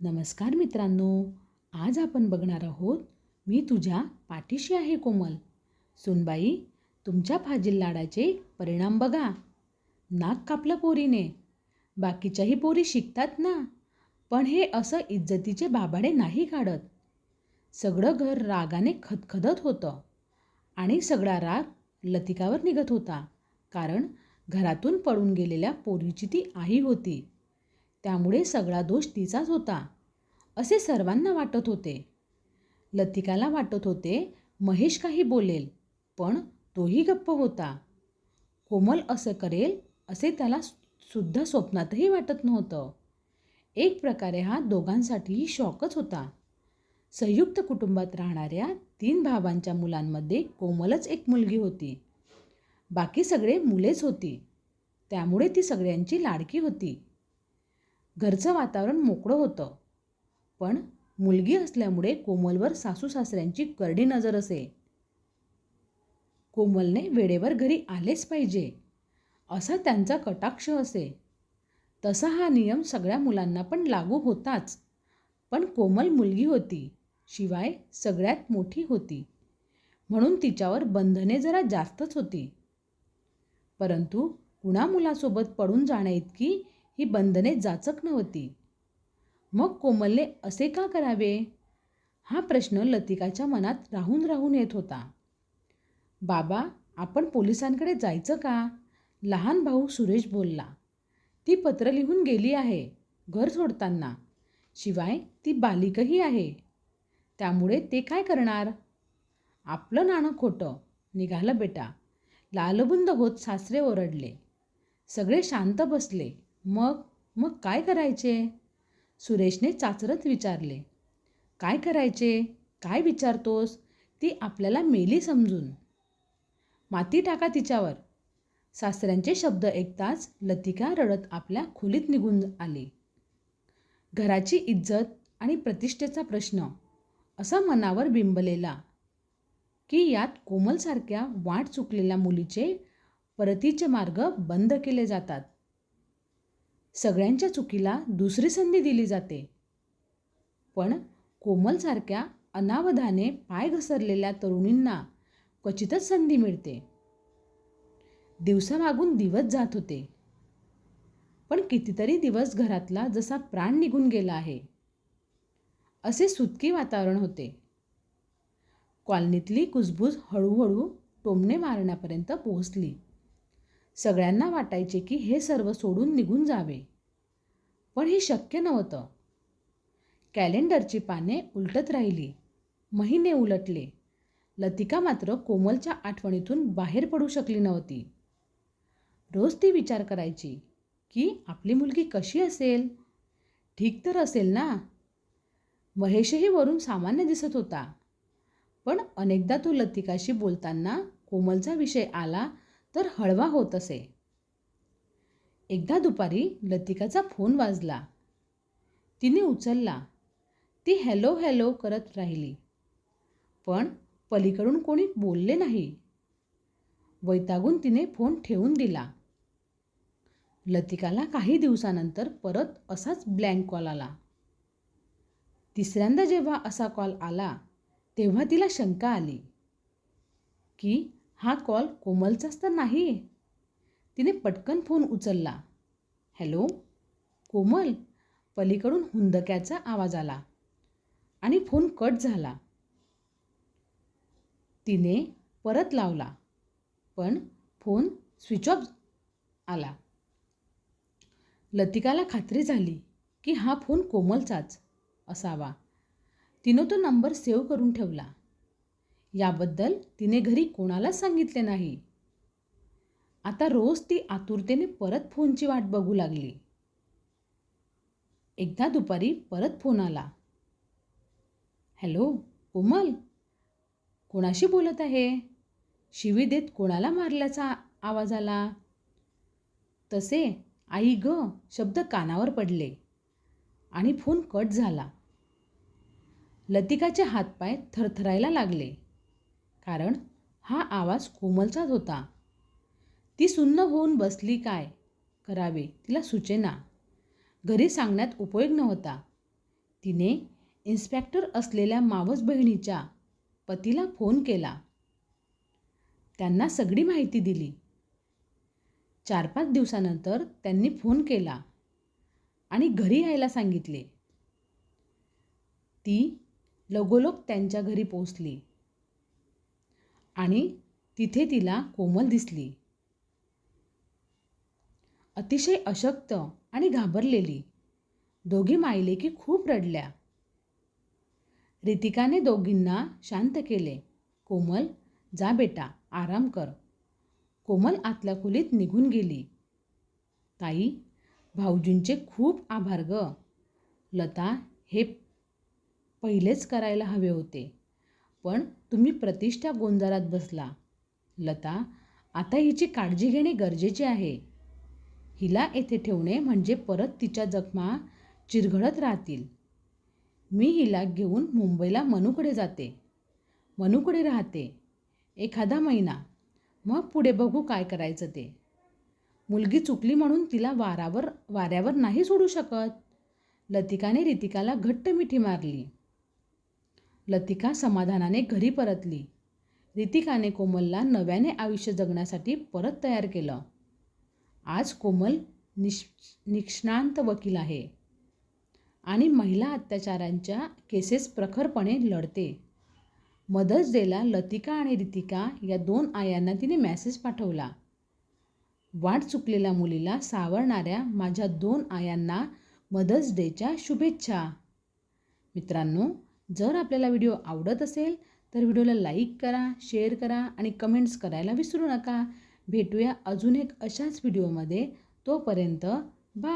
नमस्कार मित्रांनो आज आपण बघणार आहोत मी तुझ्या पाठीशी आहे कोमल. सुनबाई तुमच्या फाजील लाडाचे परिणाम बघा. नाक कापलं पोरीने. बाकीच्याही पोरी शिकतात ना? पण हे असं इज्जतीचे बाबाडे नाही काढत. सगळं घर रागाने खदखदत होतं आणि सगळा राग लतिकावर निघत होता कारण घरातून पळून गेलेल्या पोरीची ती आई होती. त्यामुळे सगळा दोष तिचाच होता असे सर्वांना वाटत होते. लतिकाला वाटत होते महेश काही बोलेल पण तोही गप्प होता. कोमल असं करेल असे त्याला सुद्धा स्वप्नातही वाटत नव्हतं. एक प्रकारे हा दोघांसाठीही शॉकच होता. संयुक्त कुटुंबात राहणाऱ्या तीन भावांच्या मुलांमध्ये कोमलच एक मुलगी होती. बाकी सगळे मुलेच होती. त्यामुळे ती सगळ्यांची लाडकी होती. घरचं वातावरण मोकळं होतं. पण मुलगी असल्यामुळे कोमलवर सासू सासऱ्यांची करडी नजर असे. कोमलने वेळेवर घरी आलेच पाहिजे असा त्यांचा कटाक्ष असे. तसा हा नियम सगळ्या मुलांना पण लागू होताच पण कोमल मुलगी होती शिवाय सगळ्यात मोठी होती. म्हणून तिच्यावर बंधने जरा जास्तच होती. परंतु कुणा मुलासोबत पडून जाण्याइतकी ही बंधने जाचक नव्हती. मग कोमलने असे का करावे? हा प्रश्न लतिकाच्या मनात राहून राहून येत होता. बाबा आपण पोलिसांकडे जायचं का? लहान भाऊ सुरेश बोलला. ती पत्र लिहून गेली आहे घर सोडताना. शिवाय ती बालिकही आहे. त्यामुळे ते काय करणार? आपलं नाणं खोटं. निघालं बेटा. लालबुंद होत सासरे ओरडले. सगळे शांत बसले. मग मग काय करायचे? सुरेशने चाचरत विचारले. काय करायचे? काय विचारतोस? ती आपल्याला मेली समजून. माती टाका तिच्यावर. सासऱ्यांचे शब्द ऐकताच लतिका रडत आपल्या खोलीत निघून आली. घराची इज्जत आणि प्रतिष्ठेचा प्रश्न असा मनावर बिंबलेला की यात कोमलसारख्या वाट चुकलेल्या मुलीचे परतीचे मार्ग बंद केले जातात. सगळ्यांच्या चुकीला दुसरी संधी दिली जाते. पण कोमलसारख्या अनावधाने पाय घसरलेल्या तरुणींना क्वचितच संधी मिळते. दिवसामागून दिवस जात होते. पण कितीतरी दिवस घरातला जसा प्राण निघून गेला आहे. असे सुतकी वातावरण होते. कॉलनीतली कुजबूज हळूहळू टोमणे मारण्यापर्यंत पोहोचली. सगळ्यांना वाटायचे की हे सर्व सोडून निघून जावे. पण हे शक्य नव्हतं. कॅलेंडरची पाने उलटत राहिली. महिने उलटले. लतिका मात्र कोमलच्या आठवणीतून बाहेर पडू शकली नव्हती. रोज ती विचार करायची की आपली मुलगी कशी असेल? ठीक तर असेल ना? महेशही वरून सामान्य दिसत होता. पण अनेकदा तो लतिकाशी बोलताना कोमलचा विषय आला तर हळवा होत असे. एकदा दुपारी लतिकाचा फोन वाजला. तिने उचलला. ती हॅलो हॅलो करत राहिली. पण पलीकडून कोणी बोलले नाही. वैतागून तिने फोन ठेवून दिला. लतिकाला काही दिवसानंतर परत असाच ब्लँक कॉल आला. तिसऱ्यांदा जेव्हा असा कॉल आला तेव्हा तिला शंका आली की हा कॉल कोमलचाच तर नाही. तिने पटकन फोन उचलला. हॅलो? कोमल? पलीकडून हुंदक्याचा आवाज आला आणि फोन कट झाला. तिने परत लावला पण फोन स्विच ऑफ आला. लतिकाला खात्री झाली की हा फोन कोमलचाच असावा. तिनं तो नंबर सेव्ह करून ठेवला. याबद्दल तिने घरी कोणालाच सांगितले नाही. आता रोज ती आतुरतेने परत फोनची वाट बघू लागली. एकदा दुपारी परत फोन आला. हॅलो कोमल कोणाशी बोलत आहे? शिवी देत कोणाला मारल्याचा आवाज आला? तसे आई ग शब्द कानावर पडले आणि फोन कट झाला. लतिकाचे हातपाय थरथरायला लागले. कारण हा आवाज कोमलचाच होता. ती सुन्न होऊन बसली काय करावे तिला सुचेना. घरी सांगण्यात उपयोग नव्हता. तिने इन्स्पेक्टर असलेल्या मावस बहिणीच्या पतीला फोन केला. त्यांना सगळी माहिती दिली. चार पाच दिवसानंतर त्यांनी फोन केला आणि घरी यायला सांगितले. ती लगोलोक त्यांच्या घरी पोचली आणि तिथे तिला कोमल दिसली. अतिशय अशक्त आणि घाबरलेली. दोघी मायलेकी खूप रडल्या. रितिकाने दोघींना शांत केले. कोमल जा बेटा आराम कर. कोमल आतल्या खोलीत निघून गेली. ताई भाऊजींचे खूप आभार ग. लता हे पहिलेच करायला हवे होते. पण तुम्ही प्रतिष्ठा गोंजारात बसला. लता आता हिची काळजी घेणे गरजेचे आहे. हिला येथे ठेवणे म्हणजे परत तिच्या जखमा चिरघळत राहतील. मी हिला घेऊन मुंबईला मनूकडे जाते. मनूकडे राहते. एखादा महिना. मग पुढे बघू काय करायचं ते. मुलगी चुकली म्हणून तिला वारावर वाऱ्यावर नाही सोडू शकत. लतिकाने रितिकाला घट्ट मिठी मारली. लतिका समाधानाने घरी परतली. रितिकाने कोमलला नव्याने आयुष्य जगण्यासाठी परत तयार केलं. आज कोमल निश निष्णांत वकील आहे. आणि महिला अत्याचारांच्या केसेस प्रखरपणे लढते. मदर्स डेला लतिका आणि रितिका या दोन आयांना तिने मेसेज पाठवला. वाट चुकलेल्या मुलीला सावरणाऱ्या माझ्या दोन आयांना मदर्स डेच्या शुभेच्छा. मित्रांनो जर आपल्याला व्हिडिओ आवडत असेल तर व्हिडिओला लाईक करा शेअर करा आणि कमेंट्स करायला विसरू नका. भेटूया अजून एक अशाच व्हिडिओमध्ये. तोपर्यंत बाय.